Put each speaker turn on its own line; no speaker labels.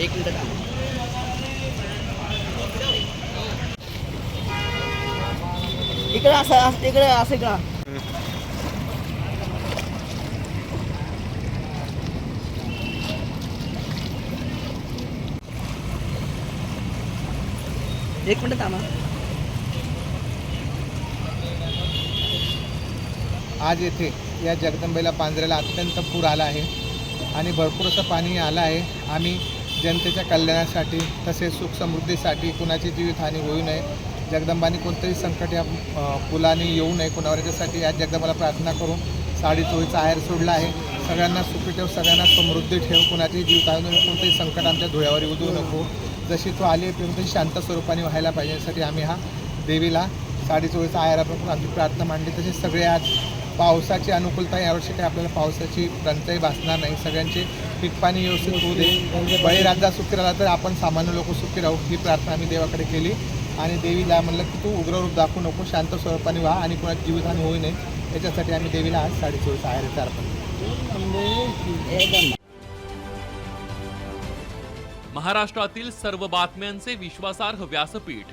एक मिनटं थांब. इकडं असं इकडे इकडं असं इकडं. एक मिनटं थांबा.
आज येथे या जगदंबेला पांजऱ्याला अत्यंत पूर आला आहे आणि भरपूर असं पाणी आलं आहे. आम्ही जनतेच्या कल्याणासाठी तसेच सुख समृद्धीसाठी कुणाची जीवितहानी होऊ नये. जगदंबाने कोणतंही संकट या पुलाने येऊ नये. कुणावर याच्यासाठी आज जगदंबाला प्रार्थना करून साडी चोळीचा आहेर सोडला आहे. सगळ्यांना सुखी ठेव सगळ्यांना समृद्धी ठेव. कुणाची जीवितहानी कोणतंही संकट आमच्या धुळ्यावर येऊ नको. जशी तो आली आहे तशी शांत स्वरूपाने व्हायला पाहिजे. यासाठी आम्ही हा देवीला साडी चोळीचा आहेर आपण आमची प्रार्थना मांडली. तसेच सगळे आज पावसाची अनुकूलता यावर्षी काही आपल्याला पावसाची टंचाई भासणार नाही. सगळ्यांचे पीक पाणी व्यवस्थित होऊ दे. बळीराजा सुखी राहिला तर आपण सामान्य लोक सुखी राहू ही प्रार्थना आम्ही देवाकडे केली. आणि देवीला म्हणलं की तू उग्ररूप दाखवू नको शांत स्वरूपाने व्हा आणि कोणाची जीवितहानी होऊ नये. याच्यासाठी आम्ही देवीला आज साडी चोळीचा आहेर अर्पण
महाराष्ट्रातील सर्व बातम्यांचे विश्वासार्ह व्यासपीठ.